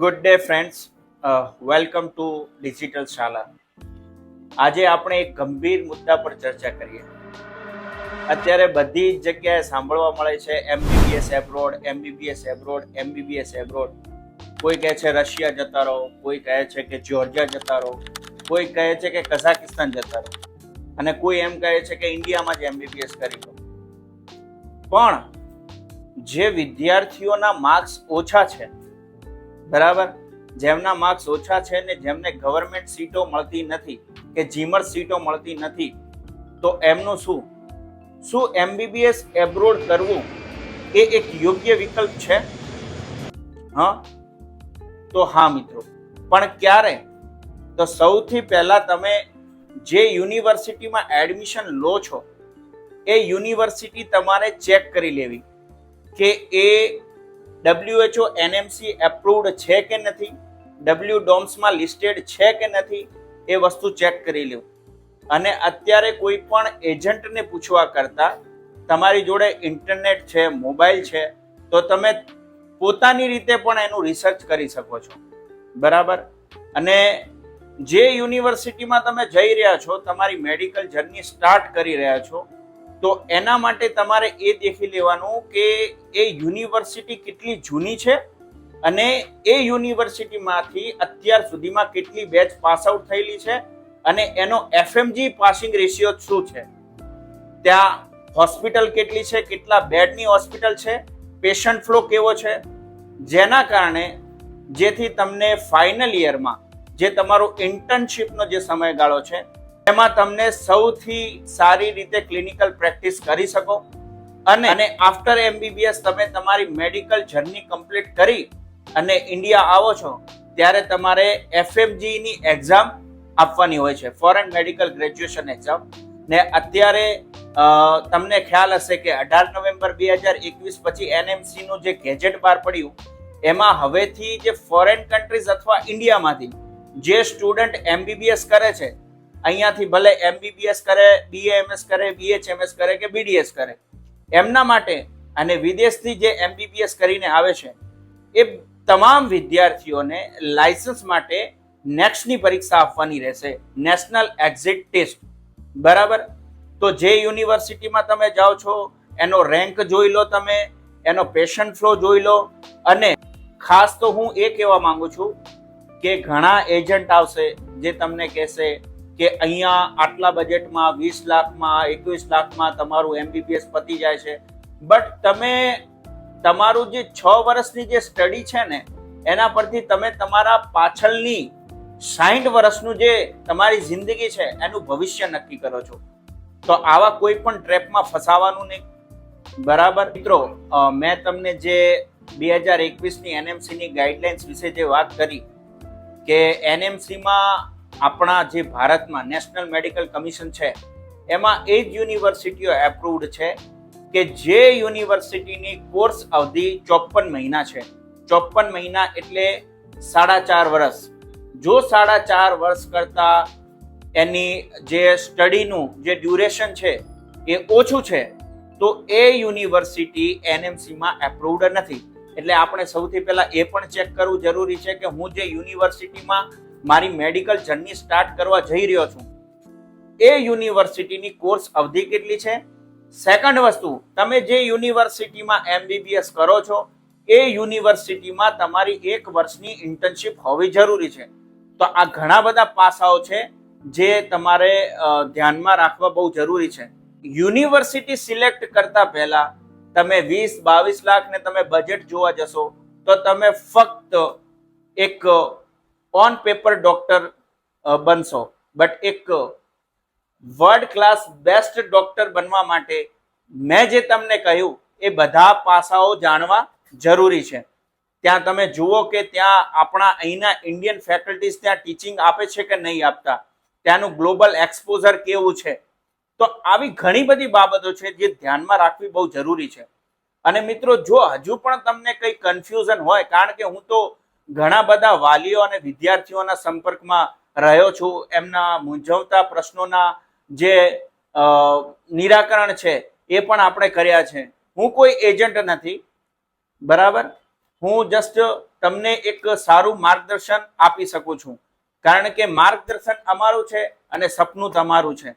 Good day friends welcome to digital Shala આજે આપણે એક ગંભીર મુદ્દા પર ચર્ચા કરીએ. અત્યારે બધી જ જગ્યાએ સાંભળવા મળે છે MBBS abroad MBBS abroad MBBS abroad કોઈ કહે છે રશિયા જતા રહો, કોઈ કહે છે કે જ્યોર્જિયા જતા રહો, કોઈ કહે છે કે કઝાકિસ્તાન જતા રહો. અને કોઈ એમ કહે છે કે ઇન્ડિયામાં જ એમબીબીએસ કરી લો. પણ જે વિદ્યાર્થીઓના માર્ક્સ ઓછા છે બરાબર? જેમના માર્ક્સ ઓછા છે ને જેમને ગવર્મેન્ટ સીટો મળતી નથી, કે જીમર સીટો મળતી નથી, તો એમનું શું? શું એમબીબીએસ એબ્રોડ કરવું એ એક યોગ્ય વિકલ્પ છે? હા? તો હા, મિત્રો. પણ ક્યારે? તો સૌથી પહેલા તમે જે યુનિવર્સિટીમાં એડમિશન લો છો, એ યુનિવર્સિટી તમારે ચેક કરી લેવી કે એ ડબ્લ્યુએચઓ એનએમસી એપ્રુવડ છે કે નથી? ડબલ્યુ ડોમ્સમાં લિસ્ટેડ છે કે નથી? એ વસ્તુ ચેક કરી લ્યો. અને અત્યારે કોઈ પણ એજન્ટને પૂછવા કરતાં તમારી જોડે ઇન્ટરનેટ છે મોબાઈલ છે, તો તમે પોતાની રીતે પણ એનું રિસર્ચ કરી શકો છો. બરાબર? અને જે યુનિવર્સિટીમાં તમે જઈ રહ્યા છો, તમારી મેડિકલ જર્ની સ્ટાર્ટ કરી રહ્યા છો તો એના માટે તમારે એ દેખી લેવાનું કે એ યુનિવર્સિટી કેટલી જૂની છે અને એ યુનિવર્સિટીમાંથી અત્યાર સુધીમાં કેટલી બેચ પાસ આઉટ થયેલી છે અને એનો એફએમજી પાસિંગ રેશિયો શું છે? ત્યાં હોસ્પિટલ કેટલી છે? કેટલા બેડની હોસ્પિટલ છે? પેશન્ટ ફ્લો કેવો છે? જેના કારણે જેથી તમને ફાઇનલ યરમાં જે તમારો ઇન્ટર્નશીપનો જે સમયગાળો છે એમાં તમને સૌથી સારી રીતે ક્લિનિકલ પ્રેક્ટિસ કરી શકો. અને અને આફ્ટર એમબીબીએસ તમે તમારી મેડિકલ જર્ની કમ્પ્લીટ કરી અને ઇન્ડિયા આવો છો, ત્યારે તમારે એફએમજીની એક્ઝામ આપવાની હોય છે ફોરેન મેડિકલ ગ્રેજ્યુએશન એક્ઝામ ને અત્યારે તમને ખ્યાલ હશે કે અઢાર નવેમ્બર બે હજાર એકવીસ પછી એનએમસીનું જે ગેજેટ બહાર પડ્યું, એમાં હવેથી જે ફોરેન કન્ટ્રીઝ અથવા ઇન્ડિયામાંથી જે સ્ટુડન્ટ એમબીબીએસ કરે છે અહીંયાથી ભલે એમબીબીએસ કરે બીએએમએસ કરે બીએચએમએસ કરે કે બીડીએસ કરે, એમના માટે અને વિદેશથી જે એમબીબીએસ કરીને આવે છે, એ તમામ વિદ્યાર્થીઓને લાયસન્સ માટે નેક્સ્ટની પરીક્ષા આપવાની રહેશે. National exit test. બરાબર? તો જે યુનિવર્સિટીમાં તમે જાઓ છો, એનો રેન્ક જોઈ લો તમે, એનો પેશન્ટ ફ્લો જોઈ લો, અને ખાસ તો હું એ કહેવા માંગુ છું કે ઘણા એજન્ટ આવશે જે તમને કહેશે કે અહીંયા આટલા બજેટમાં વીસ લાખમાં, એકવીસ લાખમાં તમારું એમબીબીએસ પતી જાય છે. બટ તમે, તમારું જે છ વર્ષની જે સ્ટડી છે ને, એના પરથી તમે તમારા પાછળની સાઠ વર્ષનું જે તમારી જિંદગી છે, એનું ભવિષ્ય નક્કી કરો છો. તો આવા કોઈ પણ ટ્રેપમાં ફસાવાનું નહીં. બરાબર? મિત્રો મેં તમને જે બે હજાર એકવીસની એનએમસીની ગાઈડલાઇન્સ વિશે જે વાત કરી, કે એનએમસીમાં આપણા જે ભારતમાં નેશનલ મેડિકલ કમિશન છે, એમાં એ જ યુનિવર્સિટીઓ એપ્રુવડ છે કે જે યુનિવર્સિટીની કોર્સ અવધિ ચોપન મહિના છે. ચોપન મહિના એટલે સાડા ચાર વર્ષ. જો સાડા ચાર વર્ષ કરતાં એની જે સ્ટડીનું જે ડ્યુરેશન છે એ ઓછું છે, તો એ યુનિવર્સિટી એનએમસીમાં એપ્રુવડ નથી. એટલે આપણે સૌથી પહેલાં એ પણ ચેક કરવું જરૂરી છે કે હું જે યુનિવર્સિટીમાં મારી મેડિકલ જર્ની સ્ટાર્ટ કરવા જઈ રહ્યો છું. એ યુનિવર્સિટીની કોર્સ અવધિ કેટલી છે? સેકન્ડ વસ્તુ, તમે જે યુનિવર્સિટીમાં એમબીબીએસ કરો છો, એ યુનિવર્સિટીમાં તમારી એક વર્ષની ઇન્ટર્નશીપ હોવી જરૂરી છે. તો આ ઘણા બધા પાસાઓ છે જે તમારે ધ્યાનમાં રાખવા બહુ જરૂરી છે. યુનિવર્સિટી સિલેક્ટ કરતા પહેલા તમે વીસ બાવીસ લાખ ને તમે બજેટ જોવા જશો, તો તમે ફક્ત એક ઓન પેપર ડોક્ટર બનશો. બટ એક વર્લ્ડ ક્લાસ બેસ્ટ ડોક્ટર બનવા માટે મેં જે તમને કહ્યું, એ બધા પાસાઓ જાણવા જરૂરી છે. ત્યાં તમે જુઓ કે ત્યાં આપણા અહીંના ઇન્ડિયન ફેકલ્ટીઝ ત્યાં ટીચિંગ આપે છે કે નહીં આપતા? ત્યાંનું ગ્લોબલ એક્સપોઝર કેવું છે? તો આવી ઘણી બધી બાબતો છે જે ધ્યાનમાં રાખવી બહુ જરૂરી છે. અને મિત્રો, જો હજુ પણ તમને કંઈ કન્ફ્યુઝન હોય, કારણ કે હું તો ઘણા બધા વાલીઓ અને વિદ્યાર્થીઓના સંપર્કમાં રહ્યો છું. એમના મૂંઝવતા પ્રશ્નોના જે નિરાકરણ છે એ પણ આપણે કર્યા છે. હું કોઈ એજન્ટ નથી, બરાબર? હું જસ્ટ તમને એક સારું માર્ગદર્શન આપી શકું છું. કારણ કે માર્ગદર્શન અમારું છે અને સપનું તમારું છે.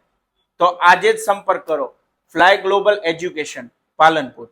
તો આજે જ સંપર્ક કરો. Fly global education, Palanpur.